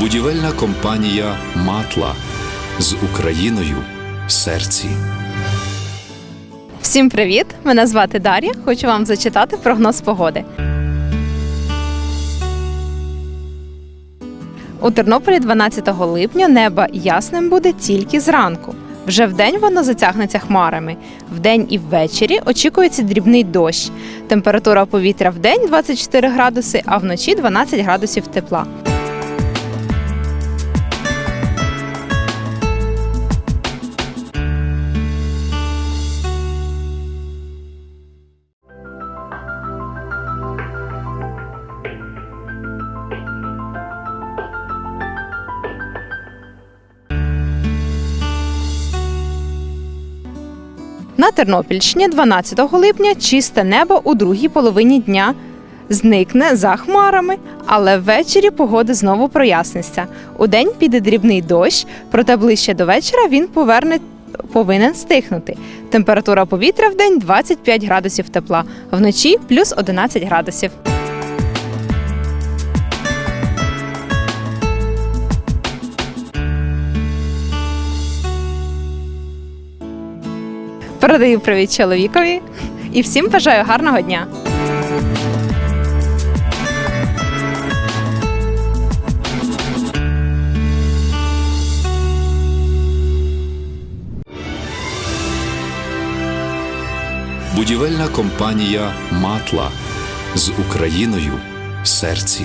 Будівельна компанія Матла з Україною в серці. Всім привіт! Мене звати Дар'я. Хочу вам зачитати прогноз погоди. У Тернополі 12 липня небо ясним буде тільки зранку. Вже вдень воно затягнеться хмарами. Вдень і ввечері очікується дрібний дощ. Температура повітря вдень 24 градуси, а вночі 12 градусів тепла. На Тернопільщині 12 липня чисте небо у другій половині дня зникне за хмарами, але ввечері погода знову проясниться. Удень піде дрібний дощ, проте ближче до вечора він поверне. Повинен стихнути. Температура повітря в день 25 градусів тепла, вночі плюс 11 градусів. Передаю привіт чоловікові і всім бажаю гарного дня. Будівельна компанія Матла з Україною в серці.